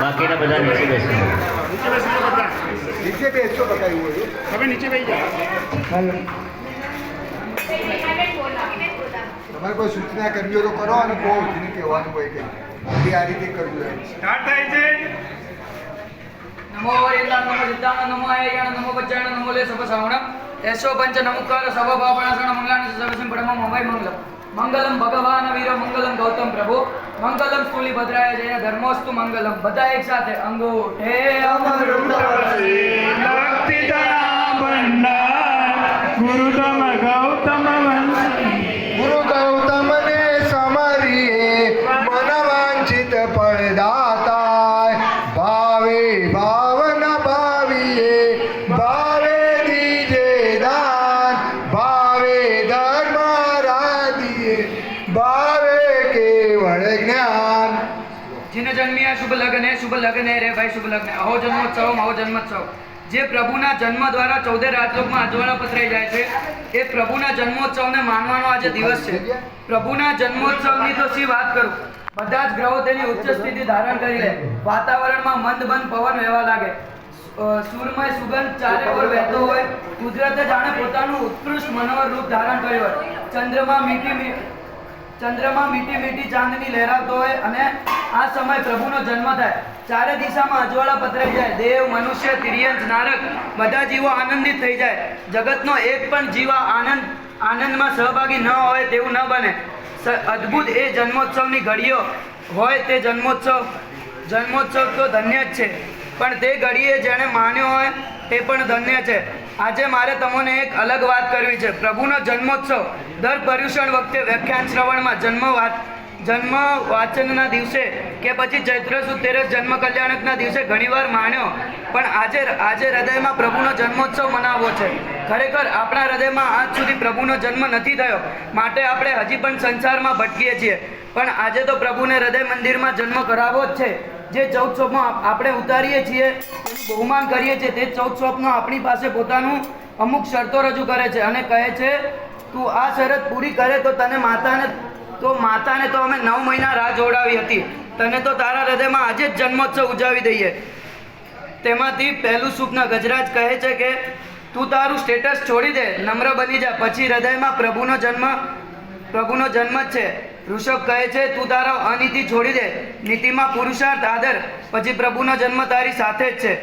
બાકીના બધા નીચે બેસો. નીચે બેસજો બધા તમે નીચે બેસી જાઓ. તમારે કોઈ સૂચના કરવી હોય તો કરો અને કહો ઉઠીને કહેવાનું હોય કંઈ આ રીતે કરવું હોય સ્ટાર્ટ થાય છે. નમો વરિંદાન નમો સિદ્ધાંત નમો આયણ નમો પચ્ચાયણ નમો લે સભ શ્રવણમ એસો પંચ નમુકાર સભ ભાવણાસણ મંગલાની સર્વસિમ પરમ મમય મંગલમ મંગલમ ભગવાન વીર, મંગલમ ગૌતમ પ્રભુ. મંગલમ સ્થૂલી ભદ્રાય જય, ધર્મોસ્તુ મંગલમ. બધા એક સાથે અંગૂઠે અમૃત જન્મ્યા, શુભ લગ્ન શુભ લગ્ન રે ભાઈ, શુભ લગ્ન. અહો જન્મોત્સવ અહો જન્મોત્સવ. જે પ્રભુના જન્મ દ્વારા ચૌદે રાજલોકમાં અજવાળા પથરાઈ જાય છે, એ પ્રભુના જન્મોત્સવને માનવાનો આજે દિવસ છે. પ્રભુના જન્મોત્સવની તો શી વાત કરું? બધા જ ગ્રહો તેની ઉચ્ચ સ્થિતિ ધારણ કરી લે. વાતાવરણમાં મંદ બંધ પવન વહેવા લાગે. સૂરમય સુગંધ ચારે ઓર વહેતો હોય. કુદરતે જાણે પોતાનું ઉત્કૃષ્ટ મનોહર રૂપ ધારણ કર્યું હોય. ચંદ્રમાં મીઠી ચંદ્રમાં મીઠી મીઠી ચાંદની લહેરાતો હોય અને આ સમય પ્રભુનો જન્મ થાય. ચારે દિશામાં અજવાળા પથરાઈ જાય. દેવ, મનુષ્ય તિર્યંશ નારક બધા જીવો આનંદિત થઈ જાય. જગતનો એક પણ જીવ આનંદ, આનંદમાં સહભાગી ન હોય તેવું ન બને. અદ્ભુત એ જન્મોત્સવની ઘડીઓ હોય તે જન્મોત્સવ જન્મોત્સવ તો ધન્ય જ છે. પણ તે ઘડીએ જેણે માન્યો હોય તે પણ ધન્ય છે. આજે મારે તમને એક અલગ વાત કરવી છે. પ્રભુનો જન્મોત્સવ દર પર્યુષણ વખતે વ્યાખ્યાન શ્રવણમાં જન્મ વાત જન્મ વાચનના દિવસે કે પછી ચૈત્ર સુદ જન્મ કલ્યાણકના દિવસે ઘણીવાર માણ્યો પણ આજે આજે હૃદયમાં પ્રભુનો જન્મોત્સવ મનાવવો છે. ખરેખર આપણા હૃદયમાં આજ સુધી પ્રભુનો જન્મ નથી થયો. માટે આપણે હજી પણ સંસારમાં ભટકીએ છીએ. પણ આજે તો પ્રભુને હૃદય મંદિરમાં જન્મ કરાવવો જ છે. જે ચૌદ સ્વપમાં આપણે ઉતારીએ છીએ એનું બહુમાન કરીએ છીએ, તે ચૌદ સ્વપ્નો આપણી પાસે પોતાનું અમુક શરતો રજૂ કરે છે અને કહે છે, તું આ શરત પૂરી કરે તો તને માતાને તો માતાને તો અમે નવ મહિના રાહ જોડાવી હતી. તને તો તારા હૃદયમાં આજે જ જન્મોત્સવ ઉજાવી દઈએ. તેમાંથી પહેલું સ્વપ્ન ગજરાજ કહે છે કે, તું તારું સ્ટેટસ છોડી દે, નમ્ર બની જા, પછી હૃદયમાં પ્રભુનો જન્મ પ્રભુનો જન્મ જ છે. ઋષભ કહે છે, તું તારો અનિતિ છોડી દે, નીતિમાં પુરુષાર્થ આદર, પછી પ્રભુનો જન્મ તારી સાથે જ છે.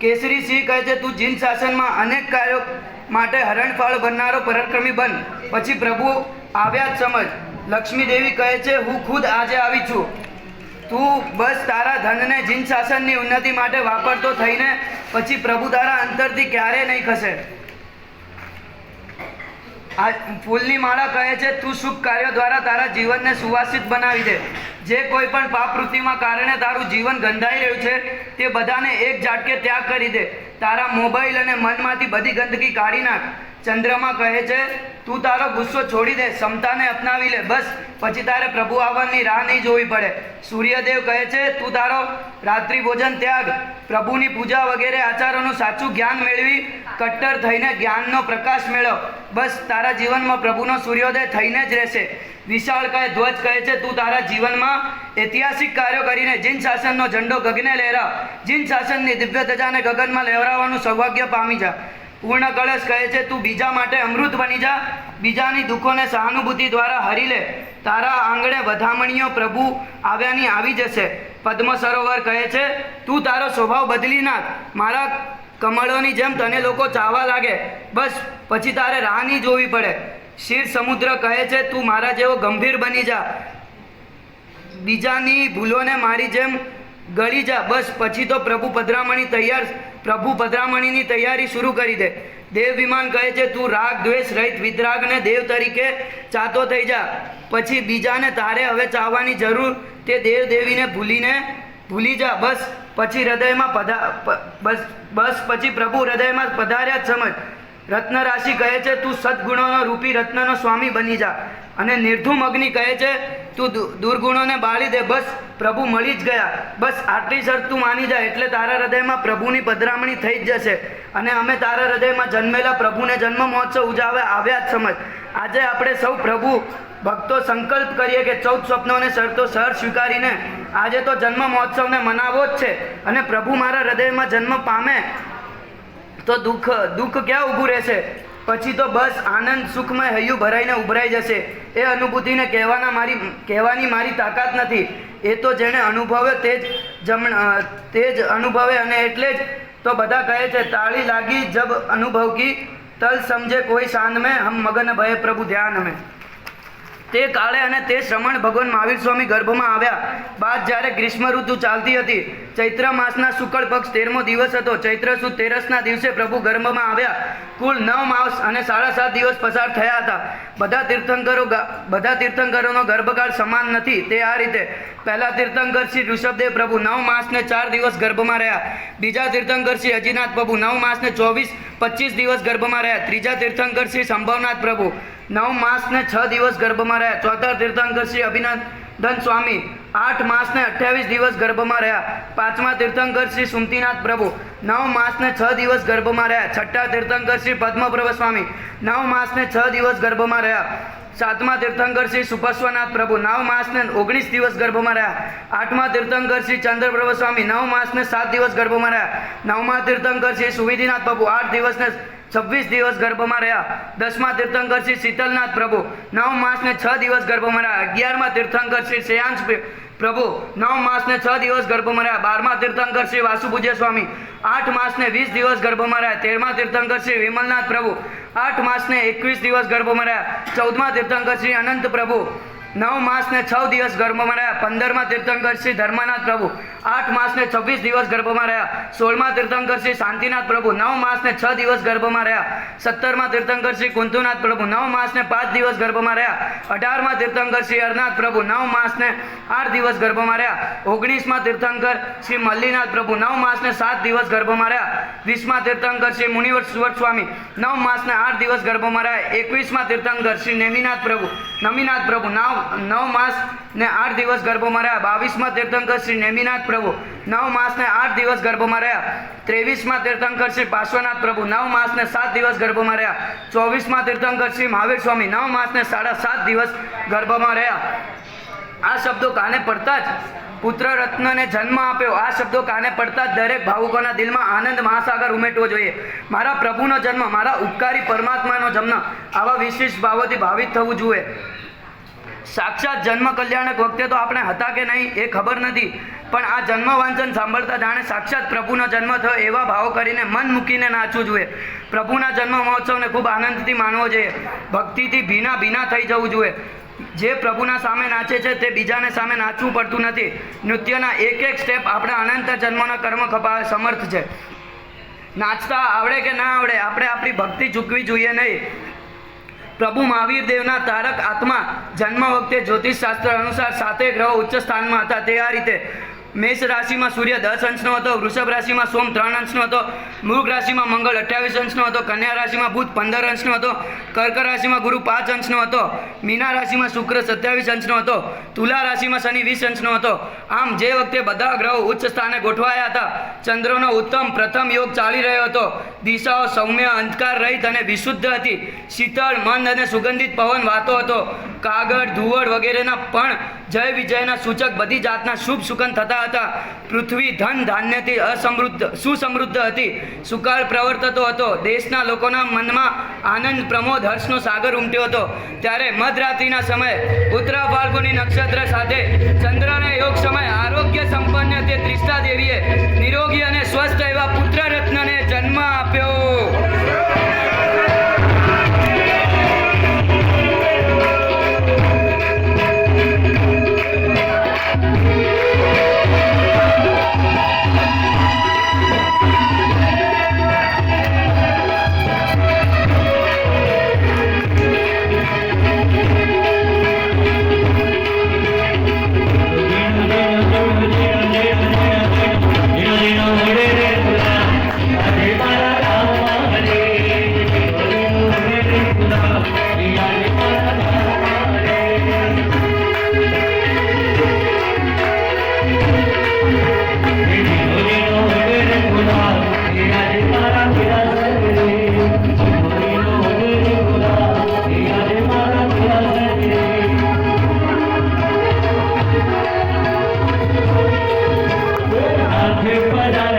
કેસરી સિંહ કહે છે, તું જીન શાસનમાં અનેક કાર્યો માટે હરણફાળ બનનારો પરાક્રમી બન, પછી પ્રભુ આવ્યા જ સમજ. લક્ષ્મી દેવી કહે છે, હું ખુદ આજે આવી છું. તું બસ તારા ધનને જીન શાસનની ઉન્નતિ માટે વાપરતો થઈને પછી પ્રભુ તારા અંતરથી ક્યારેય નહીં ખસે. આ ફૂલની માળા કહે છે, તું શુભ કાર્યો દ્વારા તારા જીવનને સુવાસિત બનાવી દે. જે કોઈ પણ પાપવૃત્તિમાં કારણે તારું જીવન ગંધાઈ રહ્યું છે, તે બધાને એક ઝાટકે ત્યાગ કરી દે. તારા મોબાઈલ અને મનમાંથી બધી ગંદકી કાઢી નાખ. ચંદ્રમાં કહે છે, તું તારો ગુસ્સો છોડી દે, ક્ષમતાને અપનાવી લે, બસ, પછી તારે પ્રભુ આવવાની રાહ નહીં જોવી પડે. સૂર્યદેવ કહે છે, તું તારો રાત્રિ ભોજન ત્યાગ, પ્રભુની પૂજા વગેરે આચારોનું સાચું જ્ઞાન મેળવી, કટ્ટર થઈને જ્ઞાનનો પ્રકાશ મેળવ બસ, તારા જીવનમાં પ્રભુનો સૂર્યોદય થઈને જ રહેશે. વિશાળ કહે ધ્વજ કહે છે, તું તારા જીવનમાં ઐતિહાસિક કાર્યો કરીને જીન શાસનનો ઝંડો ગગને લહેરાવ જીન શાસનની દિવ્ય ધજાને ગગનમાં લહેરાવવાનું સૌભાગ્ય પામી જા. પૂર્ણ કળશ કહે છે, તું બીજા માટે અમૃત બની જા. બીજાની દુઃખોને સહાનુભૂતિ દ્વારા હરી લે. તારા આંગણે વધામણીઓ પ્રભુ આવ્યાની આવી જશે. પદ્મ સરોવર કહે છે, તું તારો સ્વભાવ બદલી નાખ. મારા કમળોની જેમ તને લોકો ચાવા લાગે. બસ, પછી તારે રાહ નહીં જોવી પડે. શિર સમુદ્ર કહે છે, તું મારા જેવો ગંભીર બની જા. બીજાની ભૂલોને મારી જેમ ગળી જા, બસ. પછી તો પ્રભુ પધરામણી તૈયાર, પ્રભુ પધરામણીની તૈયારી શરૂ કરી દે. દેવ વિમાન કહે છે, તું રાગ, દ્વેષ રહિત વિતરાગને દેવ તરીકે ચાતો થઈ જા. પછી બીજાને તારે હવે ચાહવાની જરૂર, તે દેવ દેવીને ભૂલીને ભૂલી જા. બસ. પછી હૃદયમાં પધા બસ બસ. પછી પ્રભુ હૃદયમાં પધાર્યા જ સમજ. રત્ન રાશિ કહે છે, તું સદગુણોનો રૂપી રત્નનો સ્વામી બની જા. અને નિર્ધુમ અગ્નિ કહે છે, તું દુર્ગુણોને બાળી દે, બસ પ્રભુ મળી જ ગયા. બસ આટલી શરત તું માની જા, એટલે તારા હૃદયમાં પ્રભુની પધરામણી થઈ જ જશે. અને અમે તારા હૃદયમાં જન્મેલા પ્રભુને જન્મ મહોત્સવ ઉજાવે આવ્યા જ સમજ. આજે આપણે સૌ પ્રભુ ભક્તો સંકલ્પ કરીએ કે ચૌદ સ્વપ્નોને શરતો સર સ્વીકારીને આજે તો જન્મ મહોત્સવને મનાવો જ છે. અને પ્રભુ મારા હૃદયમાં જન્મ પામે તો દુઃખ દુઃખ ક્યાં ઊભું રહેશે? પછી તો બસ આનંદ, સુખમય હૈયું ભરાઈને ઉભરાઈ જશે. એ અનુભૂતિને કહેવાના મારી, કહેવાની મારી તાકાત નથી. એ તો જેણે અનુભવે તે જ જમણ તે જ અનુભવે અને એટલે જ તો બધા કહે છે, તાળી લાગી જબ અનુભવ કી, તલ સમજે કોઈ શાંત મેં, હમ મગન ભય પ્રભુ ધ્યાન મેં. તે કાળે અને તે શ્રમણ ભગવાન મહાવીર સ્વામી ગર્ભમાં આવ્યા બાદ જ્યારે ગ્રીષ્મ ઋતુ ચાલતી હતી, ચૈત્ર માસના શુક્લ પક્ષ તેરમો દિવસ હતો. ચૈત્ર સુદ તેરસના દિવસે પ્રભુ ગર્ભમાં આવ્યા. કુલ નવ માસ અને સાડા સાત દિવસ પસાર થયા હતા. બધા તીર્થંકરો બધા તીર્થંકરોનો ગર્ભકાળ સમાન નથી. તે આ રીતે પહેલા તીર્થંકર શ્રી ઋષભદેવ પ્રભુ નવ માસને ચાર દિવસ ગર્ભમાં રહ્યા. બીજા તીર્થંકર શ્રી અજીનાથ પ્રભુ નવ માસને ચોવીસ પચીસ દિવસ ગર્ભમાં રહ્યા. ત્રીજા તીર્થંકર શ્રી સંભવનાથ પ્રભુ. નવ માસને છ દિવસ ગર્ભમાં રહ્યા. ચોથા તીર્થંકર શ્રી અભિનંદન સ્વામી, આઠ માસને અઠ્યાવીસ દિવસ ગર્ભમાં રહ્યા. પાંચમા તીર્થંકર શ્રી સુમતીનાથ પ્રભુ. નવ માસને છ દિવસ ગર્ભમાં રહ્યા. છઠ્ઠા તીર્થંકર શ્રી પદ્મપ્રભ સ્વામી. નવ માસને છ દિવસ ગર્ભમાં રહ્યા. સાતમા તીર્થંકર શ્રી સુપસ્વનાથ પ્રભુ. નવ માસને ઓગણીસ દિવસ ગર્ભમાં રહ્યા. આઠમા તીર્થંકર શ્રી ચંદ્રપ્રભ સ્વામી. નવ માસને સાત દિવસ ગર્ભમાં રહ્યા. નવમા તીર્થંકર શ્રી સુવિધિનાથ પ્રભુ. આઠ દિવસને છવ્વીસ દિવસ ગર્ભમાં રહ્યા. દસમા તીર્થંકર શ્રી શીતલનાથ પ્રભુ. નવ માસને છ દિવસ ગર્ભમાં રહ્યા. અગિયારમા તીર્થંકર શ્રી શ્રેયાંશ પ્રભુ. નવ માસને છ દિવસ ગર્ભમાં રહ્યા. બારમા તીર્થંકર શ્રી વાસુપૂજ્ય સ્વામી આઠ માસને વીસ દિવસ ગર્ભમાં રહ્યા. તેરમા તીર્થંકર શ્રી વિમલનાથ પ્રભુ. આઠ માસને એકવીસ દિવસ ગર્ભમાં રહ્યા. ચૌદમા તીર્થંકર શ્રી અનંત પ્રભુ. નવ માસને છ દિવસ ગર્ભમાં રહ્યા. પંદરમા તીર્થંકર શ્રી ધર્મનાથ પ્રભુ. આઠ માસને છવ્વીસ દિવસ ગર્ભમાં રહ્યા. સોળમા તીર્થંકર શ્રી શાંતિનાથ પ્રભુ. નવ માસને છ દિવસ ગર્ભમાં રહ્યા. સત્તરમા તીર્થંકર શ્રી કુંતુનાથ પ્રભુ. નવ માસને પાંચ દિવસ ગર્ભમાં રહ્યા. અઢારમા તીર્થંકર શ્રી અરનાથ પ્રભુ. નવ માસને આઠ દિવસ ગર્ભમાં રહ્યા. ઓગણીસમા તીર્થંકર શ્રી મલ્લીનાથ પ્રભુ. નવ માસને સાત દિવસ ગર્ભમાં રહ્યા. વીસમા તીર્થંકર શ્રી મુનિવર સ્વામી. નવ માસને આઠ દિવસ ગર્ભમાં રહ્યા. એકવીસમા તીર્થંકર શ્રી નેમિનાથ પ્રભુ. નમીનાથ પ્રભુ. નવ નવ માસ ને આઠ દિવસ ગર્ભમાં રહ્યા. બાવીસમાં તીર્થંકર શ્રી નેમિનાથ પ્રભુ. નવ માસને આઠ દિવસ ગર્ભમાં રહ્યા. ત્રેવીસમાં તીર્થંકર શ્રી પાર્શ્વનાથ પ્રભુ. નવ માસને સાત દિવસ ગર્ભમાં રહ્યા. ચોવીસમાં તીર્થંકર શ્રી મહાવીર સ્વામી નવ માસને સાડા સાત દિવસ ગર્ભમાં રહ્યા. આ શબ્દો કાને પડતા જ પુત્ર રત્નને જન્મ આપ્યો. આ શબ્દો કાને પડતા દરેક ભાવુકોના દિલમાં આનંદ મહાસાગર ઉમેટવો જોઈએ. મારા પ્રભુનો જન્મ, મારા ઉપકારી પરમાત્માનો જન્મ આવા વિશિષ્ટ ભાવોથી ભાવિત થવું જોઈએ. સાક્ષાત જન્મ કલ્યાણક વખતે તો આપણે હતા કે નહીં એ ખબર નથી. પણ આ જન્મ વાંચન સાંભળતા જાણે સાક્ષાત પ્રભુનો જન્મ થયો એવા ભાવો કરીને મન મૂકીને નાચવું જોઈએ. પ્રભુના જન્મ મહોત્સવને ખૂબ આનંદથી માણવો જોઈએ. ભક્તિથી ભીના ભીના થઈ જવું જોઈએ. જે પ્રભુના સામે નાચે છે તે બીજાને સામે નાચવું પડતું નથી. નૃત્યના એક એક સ્ટેપ આપણા અનંત જન્મના કર્મ ખપાવે સમર્થ છે. નાચતા આવડે કે ના આવડે, આપણે આપણી ભક્તિ ચૂકવી જોઈએ નહીં. પ્રભુ મહાવીર દેવના તારક આત્મા જન્મ વખતે જ્યોતિષ શાસ્ત્ર અનુસાર સાતે ગ્રહો ઉચ્ચ સ્થાનમાં હતા. તે આ રીતે મેષ રાશિમાં સૂર્ય દસ અંશનો હતો, વૃષભ રાશિમાં સોમ ત્રણ અંશનો હતો, મૃગ રાશિમાં મંગળ અઠ્યાવીસ અંશનો હતો, કન્યા રાશિમાં બુધ પંદર અંશનો હતો, કર્ક રાશિમાં ગુરુ પાંચ અંશનો હતો, મીના રાશિમાં શુક્ર સત્યાવીસ અંશનો હતો, તુલા રાશિમાં શનિ વીસ અંશનો હતો. આમ જે વખતે બધા ગ્રહો ઉચ્ચ સ્થાને ગોઠવાયા હતા, ચંદ્રનો ઉત્તમ પ્રથમ યોગ ચાલી રહ્યો હતો. દિશાઓ સૌમ્ય, અંધકાર રહિત અને વિશુદ્ધ હતી. શીતળ, મંદ અને સુગંધિત પવન વાતો હતો. કાગળ, ધુવડ વગેરેના પણ જય વિજયના સૂચક બધી જાતના શુભ સુગંધ થતા હતા. પૃથ્વી ધન ધાન્યથી અસમૃદ્ધ, સુસમૃદ્ધ હતી. સુકાળ પ્રવર્તતો હતો. દેશના લોકોના મનમાં આનંદ પ્રમોદ હર્ષનો સાગર ઉમટ્યો હતો. ત્યારે મધરાત્રિના સમયે ઉત્તરા ફાલ્ગુની નક્ષત્ર સાથે ચંદ્રના યોગ સમય આરોગ્ય સંપન્ન તે ત્રિષ્ટા દેવીએ परा